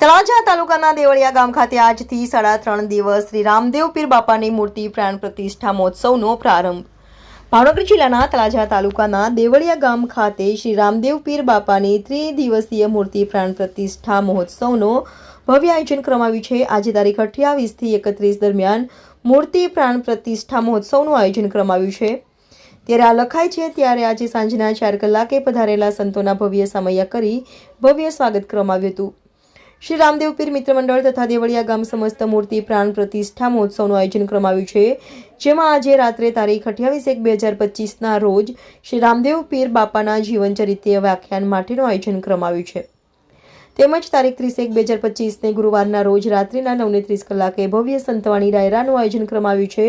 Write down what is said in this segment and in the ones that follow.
તળાજા તાલુકાના દેવળિયા ગામ ખાતે આજથી સાડા ત્રણ દિવસ શ્રી રામદેવ પીર બાપાની મૂર્તિ પ્રાણ પ્રતિષ્ઠા મહોત્સવનો પ્રારંભ. ભાવનગર જિલ્લાના તળાજા તાલુકાના દેવળિયા ગામ ખાતે શ્રી રામદેવ પીર બાપાની ત્રિદિવસીય મૂર્તિ પ્રાણ પ્રતિષ્ઠા મહોત્સવનો ભવ્ય આયોજન કરવામાં છે. આજે તારીખ અઠ્યાવીસથી એકત્રીસ દરમિયાન મૂર્તિ પ્રાણ પ્રતિષ્ઠા મહોત્સવનું આયોજન કરવામાં છે. ત્યારે આ લખાય છે, ત્યારે આજે સાંજના ચાર કલાકે પધારેલા સંતોના ભવ્ય સમયા કરી ભવ્ય સ્વાગત કરવામાં આવ્યું હતું. શ્રી રામદેવ પીર મિત્ર મંડળ તથા દેવળિયા ગામ સમસ્ત મૂર્તિ પ્રાણ પ્રતિષ્ઠા મહોત્સવનું આયોજન કરવામાં છે. જેમાં આજે રાત્રે તારીખ અઠ્યાવીસ એક બે હજાર પચીસના રોજ શ્રી રામદેવ પીર બાપાના જીવનચરિત્ર વ્યાખ્યાન માટેનું આયોજન કરવામાં છે. તેમજ તારીખ ત્રીસ એક બે હજાર પચીસને ગુરુવારના રોજ રાત્રિના નવને ત્રીસ કલાકે ભવ્ય સંતવાણી ડાયરાનું આયોજન કરવામાં આવ્યું છે,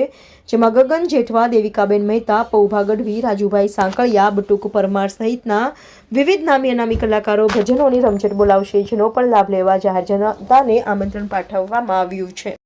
જેમાં ગગન જેઠવા, દેવિકાબેન મહેતા પૌભા ગઢવી રાજુભાઈ સાંકળિયા, બટુક પરમાર સહિતના વિવિધ નામી અનામી કલાકારો ભજનોની રમઝટ બોલાવશે, જેનો પણ લાભ લેવા જાહેર જનતાને આમંત્રણ પાઠવવામાં આવ્યું છે.